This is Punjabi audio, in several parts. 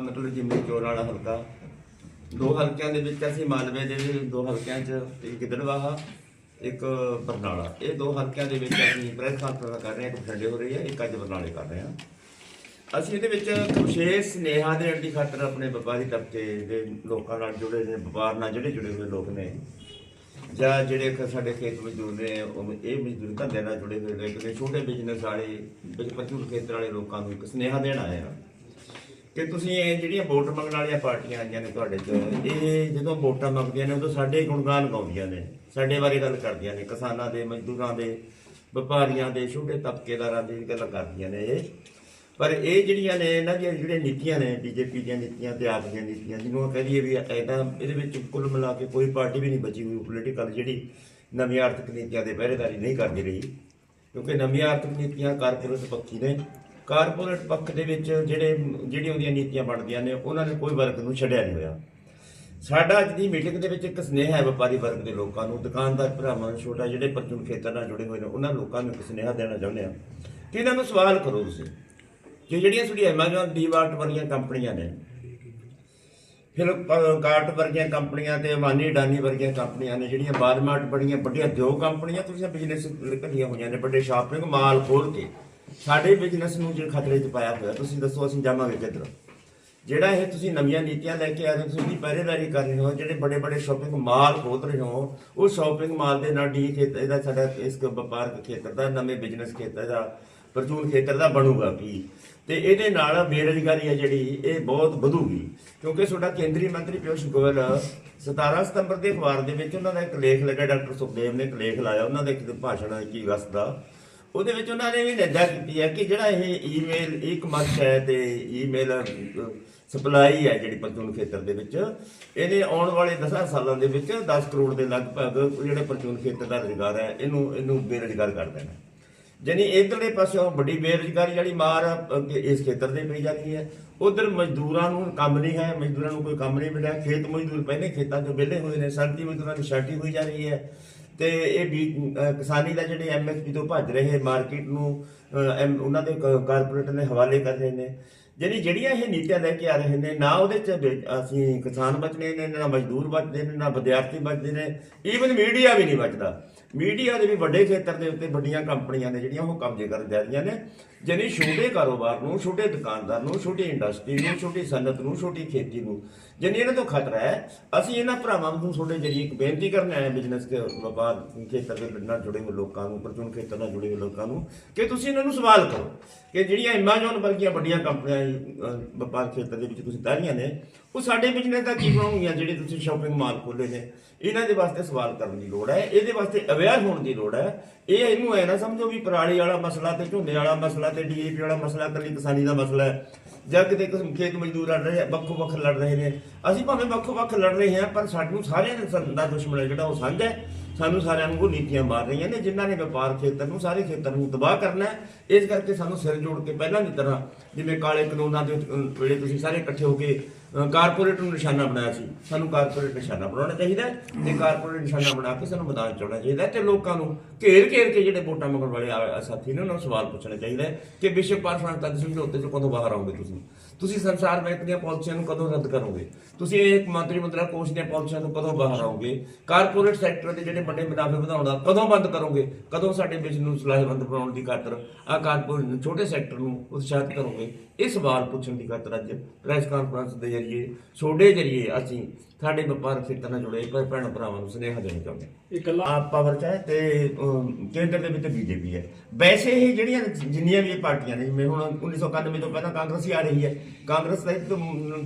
ਮਤਲਬ ਜਿੰਮੀ ਚੋਣ ਵਾਲਾ ਹਲਕਾ। ਦੋ ਹਲਕਿਆਂ ਦੇ ਵਿੱਚ ਅਸੀਂ ਮਾਲਵੇ ਦੇ ਵੀ ਦੋ ਹਲਕਿਆਂ 'ਚ ਇੱਕ ਗਿੱਦੜਵਾਹਾ ਇੱਕ ਬਰਨਾਲਾ। ਇਹ ਦੋ ਹਲਕਿਆਂ ਦੇ ਵਿੱਚ ਅਸੀਂ ਪ੍ਰੈਸ ਕਾਨਫਰੰਸ ਕਰ ਰਹੇ ਹਾਂ, ਇੱਕ ਠੰਡੇ ਹੋ ਰਹੀ ਹੈ, ਇੱਕ ਅੱਜ ਬਰਨਾਲੇ ਕਰ ਰਹੇ ਹਾਂ। ਅਸੀਂ ਇਹਦੇ ਵਿੱਚ ਵਿਸ਼ੇਸ਼ ਸਨੇਹਾ ਦੇਣ ਦੀ ਖਾਤਰ ਆਪਣੇ ਵਪਾਰੀ ਤਬਕੇ ਦੇ ਲੋਕਾਂ ਨਾਲ ਜੁੜੇ ਨੇ ਵਪਾਰ ਨਾਲ ਜਿਹੜੇ ਜੁੜੇ ਹੋਏ ਲੋਕ ਨੇ, ਜਾਂ ਜਿਹੜੇ ਸਾਡੇ ਖੇਤ ਮਜ਼ਦੂਰ ਨੇ, ਉਹ ਇਹ ਮਜ਼ਦੂਰ ਧੰਦੇ ਨਾਲ ਜੁੜੇ ਹੋਏ ਨੇ ਛੋਟੇ ਬਿਜ਼ਨਸ ਵਾਲੇ, ਵਿੱਚ ਪੱਚੂ ਖੇਤਰ ਵਾਲੇ ਲੋਕਾਂ ਨੂੰ ਇੱਕ ਸਨੇਹਾ ਦੇਣ ਆਏ ਆ ਕਿ ਤੁਸੀਂ ਇਹ ਜਿਹੜੀਆਂ ਵੋਟ ਮੰਗਣ ਵਾਲੀਆਂ ਪਾਰਟੀਆਂ ਆਈਆਂ ਨੇ ਤੁਹਾਡੇ 'ਚ, ਇਹ ਜਦੋਂ ਵੋਟਾਂ ਮੰਗਦੀਆਂ ਨੇ ਉਦੋਂ ਸਾਡੇ ਗੁਣਗਾਨ ਗਾਉਂਦੀਆਂ ਨੇ, ਸਾਡੇ ਬਾਰੇ ਗੱਲ ਕਰਦੀਆਂ ਨੇ, ਕਿਸਾਨਾਂ ਦੇ, ਮਜ਼ਦੂਰਾਂ ਦੇ, ਵਪਾਰੀਆਂ ਦੇ, ਛੋਟੇ ਤਬਕੇਦਾਰਾਂ ਦੀ ਗੱਲ ਕਰਦੀਆਂ ਨੇ ਇਹ। ਪਰ ਇਹ ਜਿਹੜੀਆਂ ਨੇ, ਇਹਨਾਂ ਦੀਆਂ ਜਿਹੜੀਆਂ ਨੀਤੀਆਂ ਨੇ, ਬੀਜੇਪੀ ਦੀਆਂ ਨੀਤੀਆਂ, ਤੇ ਆਪ ਦੀਆਂ ਨੀਤੀਆਂ, ਜਿਹਨੂੰ ਉਹ ਕਹਦੀਏ ਵੀ ਐਦਾਂ ਇਹਦੇ ਵਿੱਚ ਕੁੱਲ ਮਿਲਾ ਕੇ ਕੋਈ ਪਾਰਟੀ ਵੀ ਨਹੀਂ ਬਚੀ ਹੋਈ ਪੋਲੀਟੀਕਲ ਜਿਹੜੀ ਨਵੀਂ ਆਰਥਿਕ ਨੀਤੀਆਂ ਦੇ ਪਹਿਰੇਦਾਰੀ ਨਹੀਂ ਕਰਦੀ ਰਹੀ। ਕਿਉਂਕਿ ਨਵੀਆਂ ਆਰਥਿਕ ਨੀਤੀਆਂ ਕਾਰਪੋਰੇਟ ਪੱਖੀ ਨੇ ਕਾਰਪੋਰੇਟ ਪੱਖ ਦੇ ਵਿੱਚ ਜਿਹੜੇ, ਜਿਹੜੀਆਂ ਉਹਦੀਆਂ ਨੀਤੀਆਂ ਬਣਦੀਆਂ ਨੇ, ਉਹਨਾਂ ਨੇ ਕੋਈ ਵਰਗ ਨੂੰ ਛੱਡਿਆ ਨਹੀਂ ਹੋਇਆ। ਸਾਡਾ ਅੱਜ ਦੀ ਮੀਟਿੰਗ ਦੇ ਵਿੱਚ ਇੱਕ ਸੁਨੇਹਾ ਹੈ ਵਪਾਰੀ ਵਰਗ ਦੇ ਲੋਕਾਂ ਨੂੰ, ਦੁਕਾਨਦਾਰ ਭਰਾਵਾਂ ਨੂੰ ਛੋਟਾ ਜਿਹੜੇ ਪਰਚੂਨ ਖੇਤਰ ਨਾਲ ਜੁੜੇ ਹੋਏ ਨੇ, ਉਹਨਾਂ ਲੋਕਾਂ ਨੂੰ ਇੱਕ ਸੁਨੇਹਾ ਦੇਣਾ ਚਾਹੁੰਦੇ ਆ ਕਿ ਇਹਨਾਂ ਨੂੰ ਸਵਾਲ ਕਰੋ ਤੁਸੀਂ, ਕਿ ਜਿਹੜੀਆਂ ਤੁਹਾਡੀ ਐਮਾਜ਼ਨ ਡੀਵਾਰਟ ਵਰਗੀਆਂ ਕੰਪਨੀਆਂ ਨੇ, ਫਿਰ ਕਾਰਟ ਵਰਗੀਆਂ ਕੰਪਨੀਆਂ ਤੇ ਅਮਾਨੀ ਡਾਨੀ ਵਰਗੀਆਂ ਕੰਪਨੀਆਂ ਨੇ, ਜਿਹੜੀਆਂ ਬਾਰਮਾਰਟ ਬੜੀਆਂ, ਵੱਡੀਆਂ, ਦੋ ਕੰਪਨੀਆਂ ਤੁਸੀਂ ਬਿਜ਼ਨਸ ਕੱਢੀਆਂ ਹੋਈਆਂ ਨੇ, ਵੱਡੇ ਸ਼ਾਪਿੰਗ ਮਾਲ ਖੋਲ ਕੇ ਸਾਡੇ ਬਿਜ਼ਨਸ ਨੂੰ ਜੇ ਖਤਰੇ 'ਚ ਪਾਇਆ ਹੋਇਆ, ਤੁਸੀਂ ਦੱਸੋ ਅਸੀਂ ਜਾਵਾਂਗੇ ਕਿੱਧਰ? ਜਿਹੜਾ ਇਹ ਤੁਸੀਂ ਨਵੀਆਂ ਨੀਤੀਆਂ ਲੈ ਕੇ ਆ ਰਹੇ ਤੁਸੀਂ ਪਹਿਰੇਦਾਰੀ ਕਰ ਰਹੇ ਹੋ, ਜਿਹੜੇ ਵੱਡੇ ਵੱਡੇ ਸ਼ਾਪਿੰਗ ਮਾਲ ਖੋਲ ਰਹੇ ਹੋ, ਉਹ ਸ਼ਾਪਿੰਗ ਮਾਲ ਦੇ ਨਾਲ ਡੀ ਖੇਤਰ ਦਾ ਸਾਡਾ ਇਸ ਵਪਾਰਕ ਖੇਤਰ ਦਾ, ਨਵੇਂ ਬਿਜ਼ਨਸ ਖੇਤਰ ਦਾ, ਪ੍ਰਚੂਨ ਖੇਤਰ ਦਾ ਬਣੂਗਾ ਕੀ ਤੇ ਇਹਦੇ ਨਾਲ ਬੇਰੁਜ਼ਗਾਰੀ ਹੈ ਜਿਹੜੀ, ਇਹ ਬਹੁਤ ਵਧੂਗੀ। ਕਿਉਂਕਿ ਤੁਹਾਡਾ ਕੇਂਦਰੀ ਮੰਤਰੀ ਪਿਊਸ਼ ਗੋਇਲ 17 ਸਤੰਬਰ ਦੇ ਅਖਬਾਰ ਦੇ ਵਿੱਚ ਉਹਨਾਂ ਦਾ ਇੱਕ ਲੇਖ ਲੱਗਾ, ਡਾਕਟਰ ਸੁਖਦੇਵ ਨੇ ਇੱਕ ਲੇਖ ਲਾਇਆ, ਉਹਨਾਂ ਦਾ ਇੱਕ ਭਾਸ਼ਣ 21 ਅਗਸਤ ਦਾ। ਉਹਦੇ ਵਿੱਚ ਉਹਨਾਂ ਨੇ ਵੀ ਨਿੰਦਾ ਕੀਤੀ ਹੈ ਕਿ ਜਿਹੜਾ ਇਹ ਈਮੇਲ ਈ ਕਮਰਸ ਹੈ ਤੇ ਈਮੇਲ ਸਪਲਾਈ ਹੈ ਜਿਹੜੀ ਪਰਚੂਨ ਖੇਤਰ ਦੇ ਵਿੱਚ। ਇਹਨੇ ਆਉਣ ਵਾਲੇ 10 ਸਾਲਾਂ ਦੇ ਵਿੱਚ 10 ਕਰੋੜ ਦੇ ਲਗਭਗ ਜਿਹੜੇ ਪਰਚੂਨ ਖੇਤਰ ਦਾ ਰੁਜ਼ਗਾਰ ਹੈ, ਇਹਨੂੰ ਇਹਨੂੰ ਬੇਰੁਜ਼ਗਾਰ ਕਰ ਦੇਣਾ। ਜਾਨੀ ਇਧਰਲੇ ਪਾਸਿਓਂ ਵੱਡੀ ਬੇਰੁਜ਼ਗਾਰੀ ਜਿਹੜੀ ਮਾਰ ਇਸ ਖੇਤਰ ਦੇ ਪਈ ਜਾਂਦੀ ਹੈ। ਉਧਰ ਮਜ਼ਦੂਰਾਂ ਨੂੰ ਕੰਮ ਨਹੀਂ ਹੈ, ਮਜ਼ਦੂਰਾਂ ਨੂੰ ਕੋਈ ਕੰਮ ਨਹੀਂ ਮਿਲਿਆ। ਖੇਤ ਮਜ਼ਦੂਰ ਪਹਿਲੇ ਖੇਤਾਂ 'ਚ ਵਿਹਲੇ ਹੋਏ ਨੇ, ਸਰਦੀ ਮਜ਼ਦੂਰਾਂ ਦੀ ਛਾਟੀ ਹੋਈ ਜਾ ਰਹੀ ਹੈ। ਤੇ ਇਹ ਵੀ ਕਿਸਾਨੀ ਦਾ ਜਿਹੜੇ ਐਮਐਸਪੀ ਤੋਂ ਭੱਜ ਰਹੇ ਮਾਰਕੀਟ ਨੂੰ ਐਮ- ਉਹਨਾਂ ਦੇ ਕਾਰਪੋਰੇਟ ਦੇ ਹਵਾਲੇ ਕਰ ਰਹੇ ਨੇ। ਜਿਹੜੀ, ਜਿਹੜੀਆਂ ਇਹ ਨੀਤੀਆਂ ਲੈ ਕੇ ਆ ਰਹੇ ਨੇ, ਨਾ ਉਹਦੇ ਚ ਅਸੀਂ ਕਿਸਾਨ ਬਚਨੇ ਨੇ, ਨਾ ਮਜ਼ਦੂਰ ਬਚਦੇ ਨੇ, ਨਾ ਵਿਦਿਆਰਥੀ ਬਚਦੇ ਨੇ ਈਵਨ ਮੀਡੀਆ ਵੀ ਨਹੀਂ ਬਚਦਾ। ਮੀਡੀਆ ਦੇ ਵੀ ਵੱਡੇ ਖੇਤਰ ਦੇ ਉੱਤੇ ਵੱਡੀਆਂ ਕੰਪਨੀਆਂ ਨੇ ਜਿਹੜੀਆਂ ਉਹ ਕਬਜ਼ੇ ਕਰਨ ਜਾ ਰਹੀਆਂ ਨੇ। ਜਾਨੀ ਛੋਟੇ ਕਾਰੋਬਾਰ ਨੂੰ, ਛੋਟੇ ਦੁਕਾਨਦਾਰ ਨੂੰ, ਛੋਟੀ ਇੰਡਸਟਰੀ ਨੂੰ, ਛੋਟੀ ਸਨਅਤ ਨੂੰ, ਛੋਟੀ ਖੇਤੀ ਨੂੰ ਜਾਨੀ ਇਹਨਾਂ ਤੋਂ ਖਤਰਾ ਹੈ। ਅਸੀਂ ਇਹਨਾਂ ਭਰਾਵਾਂ ਨੂੰ ਤੁਹਾਡੇ ਜਰੀਏ ਇੱਕ ਬੇਨਤੀ ਕਰਨ ਆਏ ਬਿਜ਼ਨਸ ਦੇ ਵਪਾਰ ਖੇਤਰ ਦੇ ਨਾਲ ਜੁੜੇ ਹੋਏ ਲੋਕਾਂ ਨੂੰ, ਪ੍ਰਚੂਨ ਖੇਤਰ ਨਾਲ ਜੁੜੇ ਹੋਏ ਲੋਕਾਂ ਨੂੰ, ਕਿ ਤੁਸੀਂ ਇਹਨਾਂ ਨੂੰ ਸਵਾਲ ਕਰੋ ਕਿ ਜਿਹੜੀਆਂ ਐਮਾਜ਼ਨ ਵਰਗੀਆਂ ਵੱਡੀਆਂ ਕੰਪਨੀਆਂ ਵਪਾਰ ਖੇਤਰ ਦੇ ਵਿੱਚ ਤੁਸੀਂ ਦਾਰੀਆਂ ਨੇ ਉਹ ਸਾਡੇ ਬਿਜ਼ਨਸ ਦਾ ਕੀ ਬਣਾਉਣਗੀਆਂ ਜਿਹੜੇ ਤੁਸੀਂ ਸ਼ਾਪਿੰਗ ਮਾਲ ਖੋਲੇ ਨੇ? ਇਹਨਾਂ ਦੇ ਵਾਸਤੇ ਸਵਾਲ ਕਰਨ ਦੀ ਲੋੜ ਹੈ, ਇਹਦੇ ਵਾਸਤੇ ਅਵੇਅਰ ਹੋਣ ਦੀ ਲੋੜ ਹੈ। ਇਹ ਇਹਨੂੰ ਐ ਨਾ ਸਮਝੋ ਵੀ ਪਰਾਲੀ ਵਾਲਾ ਮਸਲਾ ਤੇ ਝੋਨੇ ਵਾਲਾ ਮਸਲਾ ਤੇ ਡੀਏਪੀ ਵਾਲਾ ਮਸਲਾ, ਇਕੱਲੀ ਕਿਸਾਨੀ ਦਾ ਮਸਲਾ ਹੈ। ਜਾਂ ਕਿਤੇ ਕਿਸਮ ਖੇਤ ਮਜ਼ਦੂਰ ਲੜ ਰਹੇ ਵੱਖੋ ਵੱਖ ਲੜ ਰਹੇ ਨੇ। ਅਸੀਂ ਭਾਵੇਂ ਵੱਖੋ ਵੱਖ ਲੜ ਰਹੇ ਹਾਂ, ਪਰ ਸਾਨੂੰ ਸਾਰਿਆਂ ਦੇ ਦਾ ਦੁਸ਼ਮਣ ਹੈ, ਜਿਹੜਾ ਉਹ ਸਾਂਝਾ ਹੈ। ਸਾਨੂੰ ਸਾਰਿਆਂ ਨੂੰ ਉਹ ਨੀਤੀਆਂ ਮਾਰ ਰਹੀਆਂ ਨੇ, ਜਿਨ੍ਹਾਂ ਨੇ ਵਪਾਰ ਖੇਤਰ ਨੂੰ, ਸਾਰੇ ਖੇਤਰ ਨੂੰ ਤਬਾਹ ਕਰਨਾ ਹੈ। ਇਸ ਕਰਕੇ ਸਾਨੂੰ ਸਿਰ ਜੋੜ ਕੇ ਪਹਿਲਾਂ ਦੀ ਤਰ੍ਹਾਂ ਜਿਵੇਂ ਕਾਲੇ ਕਾਨੂੰਨਾਂ ਦੇ ਜਿਹੜੇ ਤੁਸੀਂ ਸਾਰੇ ਇਕੱਠੇ ਹੋ ਕੇ ਕਾਰਪੋਰੇਟ ਨੂੰ ਨਿਸ਼ਾਨਾ ਬਣਾਇਆ ਸੀ। ਸਾਨੂੰ ਕਾਰਪੋਰੇਟ ਨਿਸ਼ਾਨਾ ਬਣਾਉਣਾ ਚਾਹੀਦਾ ਹੈ ਤੇ ਕਾਰਪੋਰੇਟ ਨਿਸ਼ਾਨਾ ਬਣਾ ਕੇ ਸਾਨੂੰ ਮੈਦਾਨ ਚਾਉਣਾ ਚਾਹੀਦਾ ਹੈ ਤੇ ਲੋਕਾਂ ਨੂੰ ਘੇਰ ਘੇਰ ਕੇ ਜਿਹੜੇ ਵੋਟਾਂ ਮੰਗਣ ਵਾਲੇ ਸਾਥੀ ਨੇ ਉਹਨਾਂ ਨੂੰ ਸਵਾਲ ਪੁੱਛਣਾ ਚਾਹੀਦਾ ਕਿ ਵਿਸ਼ਵ ਪਾਰਫਾਂ ਤੱਕ ਸਮਝੌਤੇ ਤੋਂ ਕਦੋਂ ਬਾਹਰ ਆਓਗੇ ਤੁਸੀਂ? ਤੁਸੀਂ ਸੰਸਾਰ ਬੈਂਕ ਦੀਆਂ ਪਾਲਿਸੀਆਂ ਨੂੰ ਕਦੋਂ ਰੱਦ ਕਰੋਗੇ? ਤੁਸੀਂ ਇਹ ਮੰਤਰੀ ਮੁਦਰਾ ਕੋਸ਼ ਦੀਆਂ ਪਾਲਿਸੀਆਂ ਤੋਂ ਕਦੋਂ ਬਾਹਰ ਆਓਗੇ? ਕਾਰਪੋਰੇਟ ਸੈਕਟਰ ਦੇ ਜਿਹੜੇ ਵੱਡੇ ਮੁਨਾਫੇ ਵਧਾਉਣਾ ਕਦੋਂ ਬੰਦ ਕਰੋਗੇ? ਕਦੋਂ ਸਾਡੇ ਬਿਜ਼ਨਸ ਨੂੰ ਸਲਾਹਬੰਦ ਬਣਾਉਣ ਦੀ ਖਾਤਰ ਆ ਕਾਰਪੋਰੇਟ ਛੋਟੇ ਸੈਕਟਰ ਨੂੰ ਉਤਸ਼ਾਹਿਤ ਕਰੋਗੇ? ਇਹ ਸਵਾਲ ਪੁੱਛਣ ਦੀ ਖਾਤਰ ਅੱਜ ਪ੍ਰੈਸ ਕਾਨਫਰੰਸ ਦੇ ਜਰੀਏ ਛੋਡੇ ਜਰੀਏ ਅਸੀਂ ਸਾਡੇ ਵਪਾਰ ਖੇਤਰ ਨਾਲ ਜੁੜੇ ਭੈ- ਭੈਣ ਭਰਾਵਾਂ ਨੂੰ ਸੁਨੇਹਾ ਦੇਣਾ ਚਾਹੁੰਦੇ ਹਾਂ। ਇਕੱਲਾ ਆਪ ਪਾਵਰ ਚ ਹੈ ਤੇ ਕੇਂਦਰ ਦੇ ਵਿੱਚ ਬੀਜੇਪੀ ਹੈ। ਵੈਸੇ ਇਹ ਜਿਹੜੀਆਂ ਜਿੰਨੀਆਂ ਵੀ ਪਾਰਟੀਆਂ ਨੇ ਜਿਵੇਂ ਹੁਣ 1991 ਤੋਂ ਪਹਿਲਾਂ ਕਾਂਗਰਸ ਹੀ ਆ ਰਹੀ ਹੈ। ਕਾਂਗਰਸ ਦਾ ਇੱਕ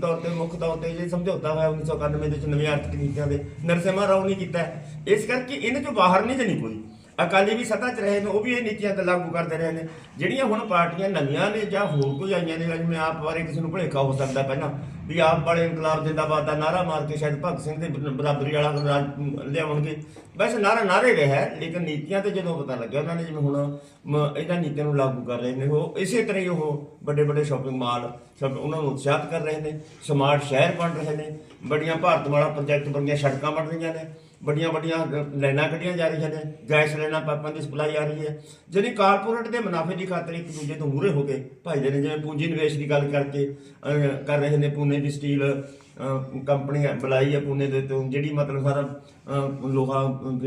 ਤੌਰ ਤੇ ਮੁੱਖ ਤੌਰ ਤੇ ਜੇ ਸਮਝੌਤਾ ਹੋਇਆ 1991 ਦੇ ਵਿੱਚ ਨਵੀਂ ਆਰਥਿਕ ਨੀਤੀਆਂ ਦੇ। ਨਰਸਿਮਹਾ ਰਾਓ ਨੇ ਕੀਤਾ ਹੈ। ਇਸ ਕਰਕੇ ਇਹਨਾਂ ਚੋਂ ਬਾਹਰ ਨਹੀਂ ਜਣੀ ਕੋਈ। ਅਕਾਲੀ ਵੀ ਸੱਤਾ 'ਚ ਰਹੇ ਨੇ ਉਹ ਵੀ ਇਹ ਨੀਤੀਆਂ ਤੇ ਲਾਗੂ ਕਰਦੇ ਰਹੇ ਨੇ। ਜਿਹੜੀਆਂ ਹੁਣ ਪਾਰਟੀਆਂ ਨਵੀਆਂ ਨੇ ਜਾਂ ਹੋਰ ਕੋਈ ਆਈਆਂ ਨੇ ਜਿਵੇਂ ਆਪ ਬਾਰੇ ਕਿਸੇ ਨੂੰ ਭੁਲੇਖਾ ਹੋ ਸਕਦਾ ਪਹਿਲਾਂ। ਵੀ ਆਪ ਵਾਲੇ ਇਨਕਲਾਬ ਜਿੰਦਾਬਾਦ ਦਾ ਨਾਰਾ ਮਾਰ ਕੇ ਸ਼ਾਇਦ ਭਗਤ ਸਿੰਘ ਦੇ ਬਰਾਬਰੀ ਵਾਲਾ ਰਾਜ ਲਿਆਉਣਗੇ। ਵੈਸੇ ਨਾਰਾ ਨਾਰੇ ਰਿਹਾ ਲੇਕਿਨ ਨੀਤੀਆਂ ਤੇ ਜਦੋਂ ਪਤਾ ਲੱਗਿਆ ਉਹਨਾਂ ਨੇ ਜਿਵੇਂ ਹੁਣ ਮ- ਇਹਨਾਂ ਨੀਤੀਆਂ ਨੂੰ ਲਾਗੂ ਕਰ ਰਹੇ ਨੇ ਉਹ, ਇਸੇ ਤਰ੍ਹਾਂ ਹੀ ਉਹ ਵੱਡੇ ਵੱਡੇ ਸ਼ਾਪਿੰਗ ਮਾਲ ਸਭ ਉਹਨਾਂ ਨੂੰ ਉਤਸ਼ਾਹਿਤ ਕਰ ਰਹੇ ਨੇ, ਸਮਾਰਟ ਸ਼ਹਿਰ ਬਣ ਰਹੇ ਨੇ, ਬੜੀਆਂ ਭਾਰਤ ਵਾਲਾ ਪ੍ਰੋਜੈਕਟ ਬਣੀਆਂ ਸੜਕਾਂ ਬਣ ਰਹੀਆਂ ਨੇ। ਵੱਡੀਆਂ ਵੱਡੀਆਂ ਲਾਈਨਾਂ ਕੱਢੀਆਂ ਜਾ ਰਹੀਆਂ ਨੇ, ਗੈਸ ਲਾਈਨਾਂ, ਪਾਈਪਾਂ ਦੀ ਸਪਲਾਈ ਆ ਰਹੀ ਹੈ। ਜਿਹੜੀ ਕਾਰਪੋਰੇਟ ਦੇ ਮੁਨਾਫੇ ਦੀ ਖਾਤਰ ਇੱਕ ਦੂਜੇ ਤੋਂ ਮੂਹਰੇ ਹੋ ਕੇ ਭਜਦੇ ਨੇ ਜਿਵੇਂ ਪੂੰਜੀ ਨਿਵੇਸ਼ ਦੀ ਗੱਲ ਕਰਕੇ ਕਰ ਰਹੇ ਨੇ, ਪੂਨੇ ਦੀ ਸਟੀਲ ਕੰਪਨੀ ਬੁਲਾਈ ਹੈ ਪੂਨੇ ਦੇ ਤੋਂ ਜਿਹੜੀ ਮਤਲਬ ਸਾਰਾ ਅਹ, ਲੋਹਾ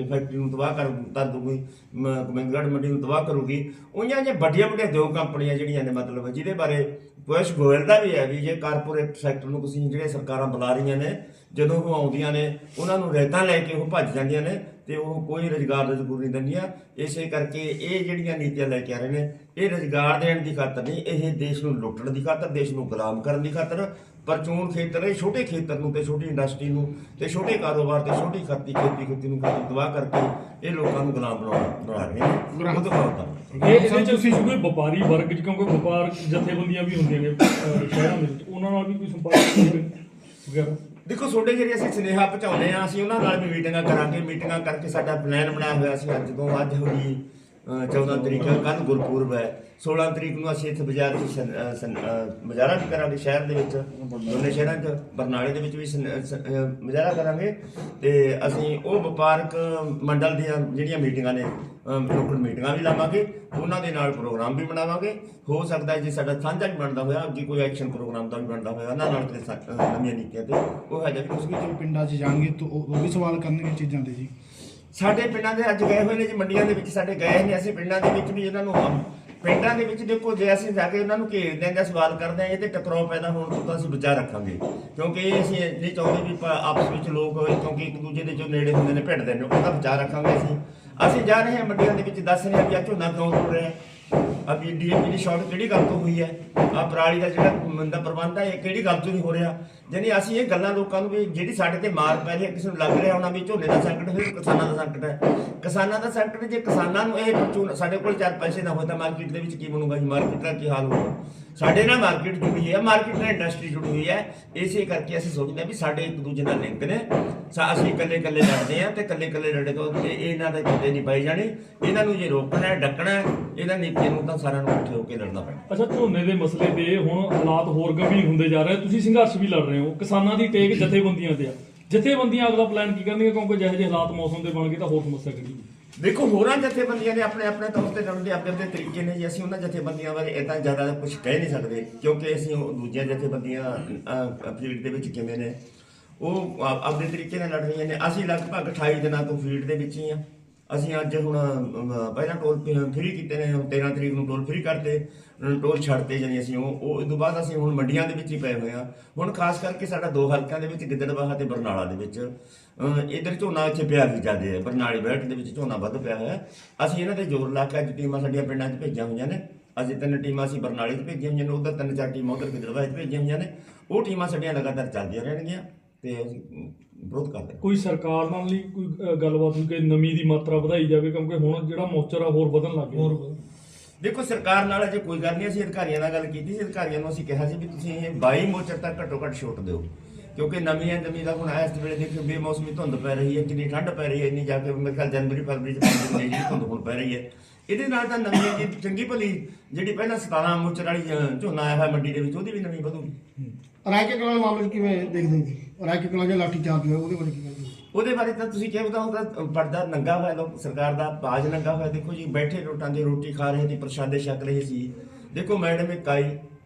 ਫੈਕਟਰੀ ਨੂੰ ਤਬਾਹ ਕਰ ਕਰ ਦੂਗੀ ਮ- ਮੰਡੀ ਨੂੰ ਤਬਾਹ ਕਰੂਗੀ। ਉਹਨਾਂ ਜੇ ਵੱਡੀਆਂ ਵੱਡੀਆਂ ਦੋ ਕੰਪਨੀਆਂ ਜਿਹੜੀਆਂ ਨੇ ਮਤਲਬ ਜਿਹਦੇ ਬਾਰੇ ਕੁਛ ਗੋਇਲ ਦਾ ਵੀ ਹੈ ਵੀ ਜੇ ਕਾਰਪੋਰੇਟ ਸੈਕਟਰ ਨੂੰ ਤੁਸੀਂ ਜਿਹੜੇ ਸਰਕਾਰਾਂ ਬੁਲਾ ਰਹੀਆਂ ਨੇ ਜਦੋਂ ਉਹ ਆਉਂਦੀਆਂ ਨੇ ਉਹਨਾਂ ਨੂੰ ਰੇਤਾਂ ਲੈ ਕੇ ਉਹ ਭੱਜ ਜਾਂਦੀਆਂ ਨੇ ਤੇ ਉਹ ਕੋਈ ਰੁਜ਼ਗਾਰ ਦਾ ਜ਼ਰੂਰ ਨਹੀਂ ਦਿੰਦੀਆਂ। ਇਸੇ ਕਰਕੇ ਇਹ ਜਿਹੜੀਆਂ ਨੀਤੀਆਂ ਲੈ ਕੇ ਆ ਰਹੇ ਨੇ ਇਹ ਰੁਜ਼ਗਾਰ ਦੇਣ ਦੀ ਖਾਤਰ ਨਹੀਂ ਇਹ ਦੇਸ਼ ਨੂੰ ਲੁੱਟਣ ਦੀ ਖਾਤਰ ਦੇਸ਼ ਨੂੰ ਗੁਲਾਮ ਕਰਨ ਦੀ ਖਾਤਰ ਪਰਚੂਨ ਖੇਤਰ ਇਹ ਛੋਟੇ ਖੇਤਰ ਨੂੰ ਤੇ ਛੋਟੀ ਇੰਡਸਟਰੀ ਨੂੰ ਤੇ ਛੋਟੇ ਕਾਰੋਬਾਰ ਤੇ ਛੋਟੀ ਖੇਤੀ ਖੇਤੀ ਖੇਤੀ ਨੂੰ ਖਾਤਰ ਤਬਾਹ ਕਰਕੇ ਇਹ ਲੋਕਾਂ ਨੂੰ ਗੁਲਾਮ ਬਣਾਉਣਾ ਬਣਾ ਰਹੇ ਨੇ। ਉਹ ਇਹ ਇਹਦੇ ਚ ਤੁਸੀਂ ਕੋਈ ਵਪਾਰੀ ਵਰਗ ਚ ਕਿਉਂਕਿ ਵਪਾਰ ਜਥੇਬੰਦੀਆਂ ਵੀ ਹੁੰਦੀਆਂ ਨੇ ਸ਼ਹਿਰਾਂ ਦੇ ਵਿੱਚ ਉਹਨਾਂ ਨਾਲ ਵੀ ਕੋਈ ਸੰਪਰਕ ਹੋਵੇ? ਵਗੈਰਾ। ਦੇਖੋ ਤੁਹਾਡੇ ਜਿਹੜੇ ਅਸੀਂ ਸੁਨੇਹਾ ਪਹੁੰਚਾਉਂਦੇ ਆ ਅਸੀਂ ਉਹਨਾਂ ਨਾਲ ਵੀ ਮੀਟਿੰਗਾਂ ਕਰਾਂਗੇ। ਮੀਟਿੰਗਾਂ ਕਰਕੇ ਸਾਡਾ ਪਲਾਨ ਬਣਾਇਆ ਹੋਇਆ ਸੀ ਅੱਜ ਤੋਂ ਅੱਜ ਹੋਈ ਅ, 14 ਤਰੀਕ ਕੱਲ ਗੁਰਪੁਰਬ ਹੈ। 16 ਤਰੀਕ ਨੂੰ ਅਸੀਂ ਇੱਥੇ ਬਾਜ਼ਾਰ 'ਚ ਸਨ- ਮੁਜ਼ਾਹਰਾ ਵੀ ਕਰਾਂਗੇ, ਸ਼ਹਿਰ ਦੇ ਵਿੱਚ, ਦੋਨੇ ਸ਼ਹਿਰਾਂ 'ਚ, ਬਰਨਾਲੇ ਦੇ ਵਿੱਚ ਵੀ ਸਨ- ਮੁਜ਼ਾਹਰਾ ਕਰਾਂਗੇ। ਤੇ ਅਸੀਂ ਉਹ ਵਪਾਰਕ ਮੰਡਲ ਦੀਆਂ ਜਿਹੜੀਆਂ ਮੀਟਿੰਗਾਂ ਨੇ ਲੋਕਲ ਮੀਟਿੰਗਾਂ ਵੀ ਲਾਵਾਂਗੇ, ਉਹਨਾਂ ਦੇ ਨਾਲ ਪ੍ਰੋਗਰਾਮ ਵੀ ਬਣਾਵਾਂਗੇ। ਹੋ ਸਕਦਾ ਹੈ ਜੇ ਸਾਡਾ ਸਾਂਝਾ ਵੀ ਬਣਦਾ ਹੋਇਆ ਅੱਗੇ ਕੋਈ ਐਕਸ਼ਨ ਪ੍ਰੋਗਰਾਮ ਦਾ ਵੀ ਬਣਦਾ ਹੋਇਆ, ਉਹਨਾਂ ਨਾਲ ਤੇ ਨਵੀਆਂ ਨੀਤੀਆਂ ਤੇ, ਉਹ ਹੈ ਜੀ ਕੁਝ ਵੀ ਪਿੰਡਾਂ 'ਚ ਜਾਣਗੇ ਤਾਂ ਉਹ ਵੀ ਸਵਾਲ ਕਰਨਗੇ ਚੀਜ਼ਾਂ ਦੇ ਜੀ। ਸਾਡੇ ਪਿੰਡਾਂ ਦੇ ਅੱਜ ਗਏ ਹੋਏ ਨੇ ਜੀ, ਮੰਡੀਆਂ ਦੇ ਵਿੱਚ ਸਾਡੇ ਗਏ ਨੇ ਅਸੀਂ, ਪਿੰਡਾਂ ਦੇ ਵਿੱਚ ਵੀ ਇਹਨਾਂ ਨੂੰ ਪਿੰਡਾਂ ਦੇ ਵਿੱਚ ਦੇਖੋ, ਜੇ ਅਸੀਂ ਜਾ ਕੇ ਉਹਨਾਂ ਨੂੰ ਘੇਰਦੇ ਹਾਂ ਜਾਂ ਸਵਾਲ ਕਰਦੇ ਹਾਂ, ਇਹ ਤੇ ਟਕਰਾਅ ਪੈਦਾ ਹੋਣ ਤੋਂ ਤਾਂ ਅਸੀਂ ਬਚਾ ਰੱਖਾਂਗੇ। ਕਿਉਂਕਿ ਇਹ ਅਸੀਂ ਨਹੀਂ ਚਾਹੁੰਦੇ ਵੀ ਆਪਸ ਵਿੱਚ ਲੋਕ ਕਿਉਂਕਿ ਇੱਕ ਦੂਜੇ ਦੇ ਜੋ ਨੇੜੇ ਹੁੰਦੇ ਨੇ, ਭਿੜਦੇ ਨੇ ਉਹਦਾ ਬਚਾ ਰੱਖਾਂਗੇ ਅਸੀਂ। ਅਸੀਂ ਜਾ ਰਹੇ ਹਾਂ ਮੰਡੀਆਂ ਦੇ ਵਿੱਚ, ਦੱਸ ਰਹੇ ਹਾਂ ਵੀ ਆ ਝੋਨਾ ਕਿਉਂ ਰੁੜ ਰਿਹਾ ਆ ਵੀ ਡੀਏਪੀ ਦੀ ਸ਼ਾਰਟ ਕਿਹੜੀ ਗੱਲ ਤੋਂ ਹੋਈ ਹੈ? ਆ ਪਰਾਲੀ ਦਾ ਜਿਹੜਾ ਮੰਦਾ ਪ੍ਰਬੰਧ ਹੈ, ਇਹ ਕਿਹੜੀ ਗੱਲ ਤੋਂ ਨਹੀਂ ਹੋ ਰਿਹਾ? ਯਾਨੀ ਅਸੀਂ ਇਹ ਗੱਲਾਂ ਲੋਕਾਂ ਨੂੰ ਵੀ ਜਿਹੜੀ ਸਾਡੇ ਤੇ ਮਾਰ ਪੈ ਰਹੀ ਹੈ, ਕਿਸੇ ਨੂੰ ਲੱਗ ਰਿਹਾ ਹੋਣਾ ਵੀ ਝੋਨੇ ਦਾ ਸੰਕਟ ਫਿਰ ਕਿਸਾਨਾਂ ਦਾ ਸੰਕਟ ਹੈ। ਕਿਸਾਨਾਂ ਦਾ ਸੰਕਟ ਜੇ ਕਿਸਾਨਾਂ ਨੂੰ ਇਹ ਸਾਡੇ ਕੋਲ ਚਾਰ ਪੈਸੇ ਨਾ ਹੋਏ ਤਾਂ ਮਾਰਕੀਟ ਦੇ ਵਿੱਚ ਕੀ ਬਣੂਗਾ ਜੀ? ਮਾਰਕੀਟ ਦਾ ਕੀ ਹਾਲ ਹੋਊਗਾ? ਸਾਡੇ ਨਾਲ ਮਾਰਕੀਟ ਜੁੜੀ ਹੈ ਮਾਰਕੀਟ ਨਾਲ ਇੰਡਸਟਰੀ ਜੁੜੀ ਹੋਈ ਹੈ। ਇਸੇ ਕਰਕੇ ਅਸੀਂ ਸੋਚਦੇ ਹਾਂ ਵੀ ਸਾਡੇ ਇੱਕ ਦੂਜੇ ਨਾਲ ਲਿੰਕ ਨੇ। ਸਾ- ਅਸੀਂ ਇਕੱਲੇ ਇਕੱਲੇ ਲੜਦੇ ਹਾਂ ਤੇ ਇਕੱਲੇ ਇਕੱਲੇ ਲੜੇ ਤੋਂ ਇਹ ਇਹਨਾਂ ਦੇ ਕਿਤੇ ਨਹੀਂ ਪਾਈ ਜਾਣੀ। ਇਹਨਾਂ ਨੂੰ ਜੇ ਰੋਕਣਾ ਹੈ, ਡੱਕਣਾ ਹੈ, ਇਹਨਾਂ ਨੀਤੀਆਂ ਨੂੰ ਤਾਂ ਸਾਰਿਆਂ ਨੂੰ ਇਕੱਠੇ ਹੋ ਕੇ ਲੜਨਾ ਪੈਣਾ। ਅੱਛਾ, ਝੋਨੇ ਦੇ ਮਸਲੇ ਤੇ ਹੁਣ ਹਾਲਾਤ ਹੋਰ ਗੰਭੀਰ ਹੁੰਦੇ ਜਾ ਰਹੇ ਤੁਸੀਂ ਸੰਘਰਸ਼ ਵੀ ਲੜ ਰਹੇ ਹੋ। ਕਿਸਾਨਾਂ ਦੀ ਟੇਕ ਜਥੇਬੰਦੀਆਂ ਤੇ ਆ। ਜਥੇਬੰਦੀਆਂ ਅਗਲਾ ਪਲਾਨ ਕੀ ਕਰਨਗੇ ਕਿਉਂਕਿ ਜਿਹੋ ਜਿਹੇ ਹਾਲਾਤ ਮੌਸਮ ਦੇ ਬਣ ਗਏ ਤਾਂ ਹੋਰ ਸਮੱਸਿਆ ਕਿਹੜੀ ਦੇਖੋ, ਹੋਰਾਂ ਜਥੇਬੰਦੀਆਂ ਨੇ ਆਪਣੇ ਆਪਣੇ ਤੌਰ ਤੇ ਲੜਨ ਦੇ ਆਪਣੇ ਆਪਣੇ ਤਰੀਕੇ ਨੇ ਜੀ। ਅਸੀਂ ਉਹਨਾਂ ਜਥੇਬੰਦੀਆਂ ਬਾਰੇ ਇਦਾਂ ਜ਼ਿਆਦਾ ਕੁਝ ਕਹਿ ਨਹੀਂ ਸਕਦੇ, ਕਿਉਂਕਿ ਅਸੀਂ ਉਹ ਦੂਜੀਆਂ ਜਥੇਬੰਦੀਆਂ ਫੀਲਡ ਦੇ ਵਿੱਚ ਕਿਵੇਂ ਨੇ, ਉਹ ਆਪਣੇ ਤਰੀਕੇ ਨਾਲ ਲੜ ਰਹੀਆਂ ਨੇ। ਅਸੀਂ ਲਗਭਗ 28 ਦਿਨਾਂ ਤੋਂ ਫੀਲਡ ਦੇ ਵਿੱਚ ਹੀ ਆ ਅਸੀਂ ਅੱਜ ਹੁਣ ਅਮ, ਪਹਿਲਾਂ ਟੋਲ ਫ੍ਰੀ ਕੀਤੇ ਨੇ 13 ਤਰੀਕ ਨੂੰ ਟੋਲ ਫ੍ਰੀ ਕਰਤੇ ਅਮ, ਟੋਲ ਛੱਡਤੇ ਜਾਨੀ ਅਸੀਂ ਉਹ ਉਹ ਇਸ ਤੋਂ ਬਾਅਦ ਅਸੀਂ ਹੁਣ ਮੰਡੀਆਂ ਦੇ ਵਿੱਚ ਹੀ ਪਏ ਹੋਏ ਆ ਹੁਣ ਖਾਸ ਕਰਕੇ ਸਾਡਾ ਦੋ ਹਲਕਿਆਂ ਦੇ ਵਿੱਚ ਗਿੱਦੜਬਾਹਾ ਤੇ ਬਰਨਾਲਾ ਦੇ ਵਿੱਚ ਅਮ, ਇੱਧਰ ਝੋਨਾ ਇੱਥੇ ਪਿਆ ਵੀ ਜ਼ਿਆਦੇ ਹੈ ਬਰਨਾਲੇ ਬੈਲਟ ਦੇ ਵਿੱਚ ਝੋਨਾ ਵੱਧ ਪਿਆ ਹੋਇਆ। ਹੈ। ਅਸੀਂ ਇਹਨਾਂ ਤੇ ਜ਼ੋਰ ਲਾ ਕੇ ਅੱਜ ਟੀਮਾਂ ਸਾਡੀਆਂ ਪਿੰਡਾਂ 'ਚ ਭੇਜੀਆਂ ਹੋਈਆਂ ਨੇ। ਅੱਜ ਤਿੰਨ ਟੀਮਾਂ ਅਸੀਂ ਬਰਨਾਲੇ 'ਚ ਭੇਜੀਆਂ ਹੋਈਆਂ ਨੇ ਉਧਰ ਤਿੰਨ ਚਾਰ ਟੀਮਾਂ ਉਧਰ ਗਿੱਦੜਬਾਹਾ 'ਚ ਭੇਜੀਆਂ ਹੋਈਆਂ ਨੇ। ਉਹ ਟੀਮਾਂ ਸਾਡੀਆਂ ਲਗਾਤਾਰ ਚੱਲਦੀਆਂ ਰਹਿਣਗੀਆਂ। ਤੇ ਅਸੀਂ ਵਿਰੋਧ ਕਰਦੇ ਹਾਂ। ਕੋਈ ਸਰਕਾਰ ਨਾਲ ਲਈ ਕੋਈ ਗੱਲਬਾਤ ਹੋਈ ਕਿ ਨਮੀ ਦੀ ਮਾਤਰਾ ਵਧਾਈ ਜਾਵੇ ਕਿਉਂਕਿ ਹੁਣ ਜਿਹੜਾ ਮੋਚਰ ਆ ਹੋਰ ਵਧਣ ਲੱਗ ਗਿਆ। ਦੇਖੋ ਸਰਕਾਰ ਨਾਲ ਅਜੇ ਕੋਈ ਗੱਲ ਨਹੀਂ ਅਸੀਂ ਅਧਿਕਾਰੀਆਂ ਨਾਲ ਗੱਲ ਕੀਤੀ ਸੀ। ਅਧਿਕਾਰੀਆਂ ਨੂੰ ਅਸੀਂ ਕਿਹਾ ਸੀ ਵੀ ਤੁਸੀਂ ਇਹ 22 ਮੋਚਰ ਤੱਕ ਘੱਟੋ ਘੱਟ ਛੋਟ ਦਿਓ। ਕਿਉਂਕਿ ਨਵੀਂ ਹੈ ਜ਼ਮੀਨ ਦਾ ਹੁਣ ਇਸ ਵੇਲੇ ਦੇਖੋ ਬੇਮੌਸਮੀ ਧੁੰਦ ਪੈ ਰਹੀ ਹੈ ਕਿੰਨੀ ਠੰਡ ਪੈ ਰਹੀ ਹੈ ਇੰਨੀ ਜਾ ਕੇ ਮੇਰੇ ਖਿਆਲ ਜਨਵਰੀ ਫਰਵਰੀ ਚ ਮਹੀਨੇ ਜਿਹੜੀ ਧੁੰਦ ਹੁਣ ਪੈ ਰਹੀ ਹੈ। ਇਹਦੇ ਨਾਲ ਤਾਂ ਨਵੀਂ ਹੈ ਜੀ ਚੰਗੀ ਭਲੀ ਜਿਹੜੀ ਪਹਿਲਾਂ 17 ਮੋਚਰ ਵਾਲੀ ਅ, ਝੋਨਾ ਆਇਆ ਹੋਇਆ ਮੰਡੀ ਦੇ ਵਿੱਚ ਉਹਦੀ ਵੀ ਨਵੀਂ ਵਧੂਗੀ। ਰਾਇਕੇ ਕਲਾਂ ਮਾਮਲੇ 'ਚ ਕਿਵੇਂ ਦੇਖਦੇ ਜੀ? ਰਾਇਕੇ ਕਲਾਂ ਜੇ ਲਾਠੀ ਚਾਰਜ ਹੋਇਆ ਉਹਦੇ ਬਾਰੇ ਕੀ ਕਹਿੰਦੇ ਉਹਦੇ ਬਾਰੇ ਤਾਂ ਤੁਸੀਂ ਕਿਹਾ ਉਹਦਾ ਉਹਦਾ ਪਰਦਾ ਨੰਗਾ ਹੋਇਆ ਲੋਕ ਸਰਕਾਰ ਦਾ ਬਾਜ ਨੰਗਾ ਹੋਇਆ। ਦੇਖੋ ਜੀ ਬੈਠੇ ਰੋਟਾਂ ਦੀ ਰੋਟੀ ਖਾ ਰਹੇ ਸੀ ਪ੍ਰਸ਼ਾਦੇ ਛਕ ਰਹੇ ਸੀ। ਦੇਖੋ ਮੈਡਮ ਇੱਕ ਆਈ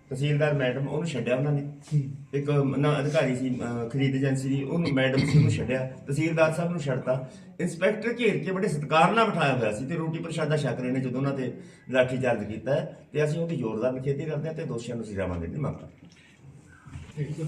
ਤਹਿਸੀਲਦਾਰ ਮੈਡਮ ਉਹਨੂੰ ਛੱਡਿਆ ਉਹਨਾਂ ਨੇ। ਇੱਕ ਨਾ ਅਧਿਕਾਰੀ ਸੀ ਖਰੀਦ ਏਜੰਸੀ ਦੀ ਉਹਨੂੰ ਮੈਡਮ ਸੀ ਉਹਨੂੰ ਛੱਡਿਆ। ਤਹਿਸੀਲਦਾਰ ਸਾਹਿਬ ਨੂੰ ਛੱਡਤਾ। ਇੰਸਪੈਕਟਰ ਘੇਰ ਕੇ ਬੜੇ ਸਤਿਕਾਰ ਨਾਲ ਬਿਠਾਇਆ ਹੋਇਆ ਸੀ ਤੇ ਰੋਟੀ ਪ੍ਰਸ਼ਾਦਾ ਛਕ ਰਹੇ ਨੇ ਜਦੋਂ ਉਹਨਾਂ ਤੇ ਲਾਠੀ ਚਾਰਜ ਕੀਤਾ ਤੇ ਅਸੀਂ ਉਹਦੀ ਜ਼ੋਰਦਾਰ ਨਿਖੇਧੀ ਕਰਦੇ ਹਾਂ ਤੇ ਦੋਸ਼ੀਆਂ ਨੂੰ ਸਜ਼ਾ ਮੰਗਣ ਦੀ ਮੰਗ ਕਰਦੇ